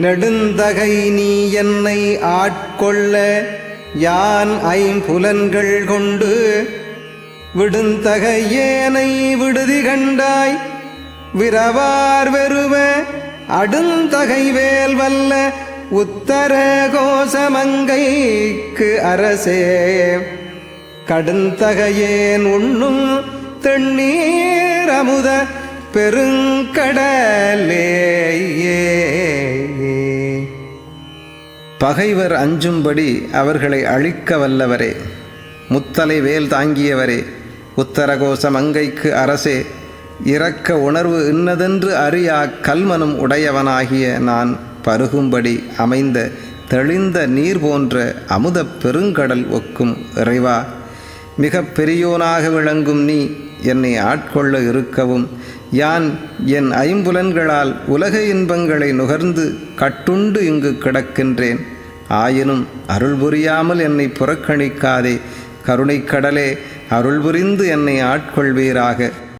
நெடுந்தகை நீ என்னை ஆட்கொள்ள யான் ஐம்புலன்கள் கொண்டு விடுந்தகையேனை விடுதி கண்டாய் விரவார் வெறுவ அடுந்தகை வேல் வல்ல உத்தர கோசமங்கைக்கு அரசே. கடுந்தகையேன் உண்ணும் தென்னீர் பெருங்கடலே. பகைவர் அஞ்சும்படி அவர்களை அழிக்க வல்லவரே. முத்தலை வேல் தாங்கியவரே உத்தரகோச மங்கைக்கு அரசே இரக்க உணர்வு இன்னதென்று அறியா கல்மனும் உடையவனாகிய நான் பருகும்படி அமைந்த தெளிந்த நீர் போன்ற அமுதப் பெருங்கடல் ஒக்கும் இறைவா. மிக பெரியோனாக விளங்கும் நீ என்னை ஆட்கொள்ள இருக்கவும் யான் என் ஐம்புலன்களால் உலக இன்பங்களை நுகர்ந்து கட்டுண்டு இங்கு கிடக்கின்றேன். ஆயினும் அருள் புரியாமல் என்னை புறக்கணிக்காதே. கருணைக்கடலே அருள் புரிந்து என்னை ஆட்கொள்வீராக.